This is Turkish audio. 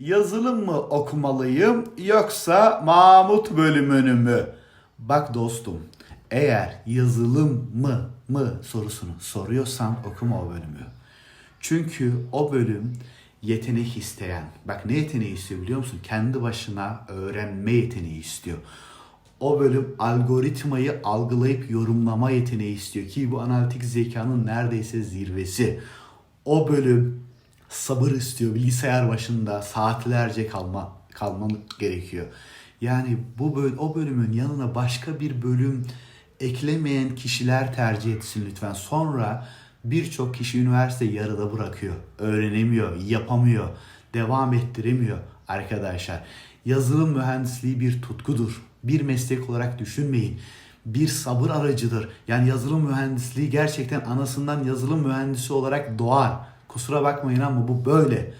Yazılım mı okumalıyım yoksa Mahmut bölümünü mü? Bak dostum, eğer yazılım mı mı sorusunu soruyorsan okuma o bölümü. Çünkü o bölüm yetenek isteyen. Bak ne yeteneği istiyor biliyor musun? Kendi başına öğrenme yeteneği istiyor. O bölüm algoritmayı algılayıp yorumlama yeteneği istiyor ki bu analitik zekanın neredeyse zirvesi. O bölüm sabır istiyor. Bilgisayar başında saatlerce kalma kalman gerekiyor. Yani bu böl o bölümün yanına başka bir bölüm eklemeyen kişiler tercih etsin lütfen. Sonra birçok kişi üniversite yarıda bırakıyor. Öğrenemiyor, yapamıyor, devam ettiremiyor arkadaşlar. Yazılım mühendisliği bir tutkudur. Bir meslek olarak düşünmeyin. Bir sabır aracıdır. Yani yazılım mühendisliği gerçekten anasından yazılım mühendisi olarak doğar. Kusura bakmayın ama bu böyle.